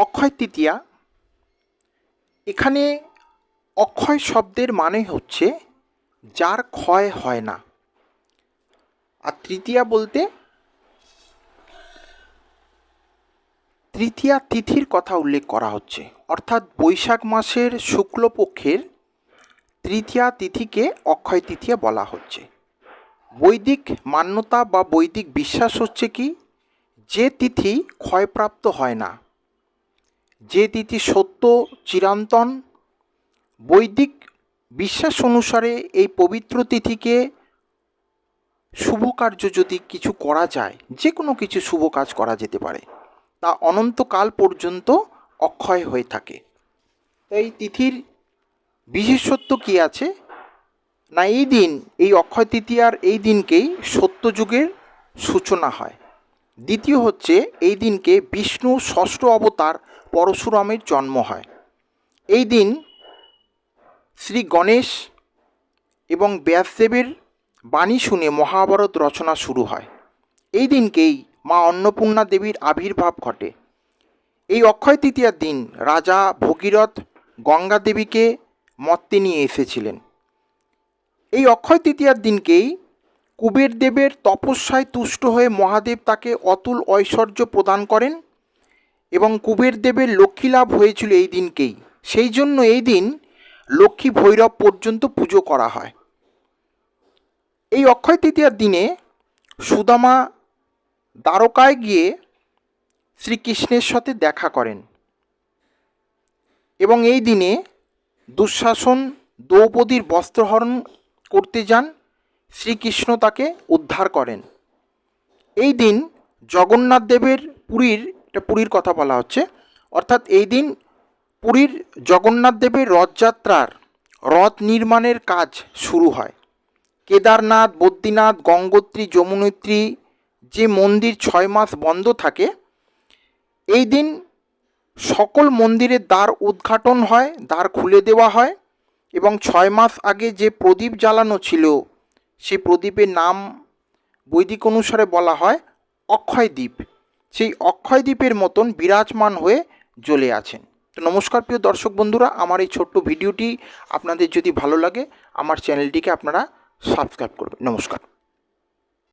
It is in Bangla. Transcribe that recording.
অক্ষয় তৃতীয়া। এখানে অক্ষয় শব্দের মানে হচ্ছে যার ক্ষয় হয় না। আর তৃতীয়া বলতে তৃতীয়া তিথির কথা উল্লেখ করা হচ্ছে। অর্থাৎ বৈশাখ মাসের শুক্লপক্ষের তৃতীয়া তিথিকে অক্ষয় তৃতীয়া বলা হচ্ছে। বৈদিক মান্যতা বা বৈদিক বিশ্বাস হচ্ছে কি? যে তিথি ক্ষয়প্রাপ্ত হয় না যে তিথি সত্য চিরান্তন, বৈদিক বিশ্বাস অনুসারে এই পবিত্র তিথিকে শুভ কার্য যদি কিছু করা যায়, যে কোনো কিছু শুভ কাজ করা যেতে পারে, তা অনন্তকাল পর্যন্ত অক্ষয় হয়ে থাকে। এই তিথির বিশেষত্ব কী আছে? না, এই দিন, এই অক্ষয় তৃতীয়ার এই দিনকেই সত্যযুগের সূচনা হয়। দ্বিতীয় হচ্ছে, এই দিনকে বিষ্ণু ষষ্ঠ অবতার পরশুরামের জন্ম হয়। এই দিন শ্রী গণেশ এবং ব্যাসদেবের বাণী শুনে মহাভারত রচনা শুরু হয়। এই দিনকেই মা অন্নপূর্ণা দেবীর আবির্ভাব ঘটে। এই অক্ষয় তৃতীয়ার দিন রাজা ভগীরথ গঙ্গা দেবীকে মত্তে নিয়ে এসেছিলেন। এই অক্ষয় তৃতীয়ার দিনকেই কুবের দেবের তপস্যায় তুষ্ট হয়ে মহাদেব তাকে অতুল ঐশ্বর্য প্রদান করেন। এবং কুবের দেবের লক্ষ্মী লাভ হয়েছিল এই দিনকেই। সেই জন্য এই দিন লক্ষ্মী ভৈরব পর্যন্ত পুজো করা হয়। এই অক্ষয় তৃতীয়ার দিনে সুদামা দ্বারকায় গিয়ে শ্রীকৃষ্ণের সাথে দেখা করেন এবং এই দিনে দুঃশাসন, দ্রৌপদীর বস্ত্রহরণ করতে যান, শ্রীকৃষ্ণ তাকে উদ্ধার করেন। এই দিন জগন্নাথ দেবের পুরীর এটা পুরীর কথা বলা হচ্ছে। অর্থাৎ এই দিন পুরীর জগন্নাথ দেবের রথযাত্রার রথ নির্মাণের কাজ শুরু হয়। কেদারনাথ, বদ্রীনাথ, গঙ্গোত্রী, যমুনোত্রী যে মন্দির ছয় মাস বন্ধ থাকে, এই দিন সকল মন্দিরের দ্বার উদ্ঘাটন হয়, দ্বার খুলে দেওয়া হয় এবং ছয় মাস আগে যে প্রদীপ জ্বালানো ছিল, সেই প্রদীপের নাম বৈদিক অনুসারে বলা হয় অক্ষয় দ্বীপ। সেই অক্ষয় দ্বীপের মতন বিরাজমান হয়ে জ্বলে আছেন। তো নমস্কার প্রিয় দর্শক বন্ধুরা, আমার এই ছোট্ট ভিডিওটি আপনাদের যদি ভালো লাগে, আমার চ্যানেলটিকে আপনারা সাবস্ক্রাইব করবেন। নমস্কার।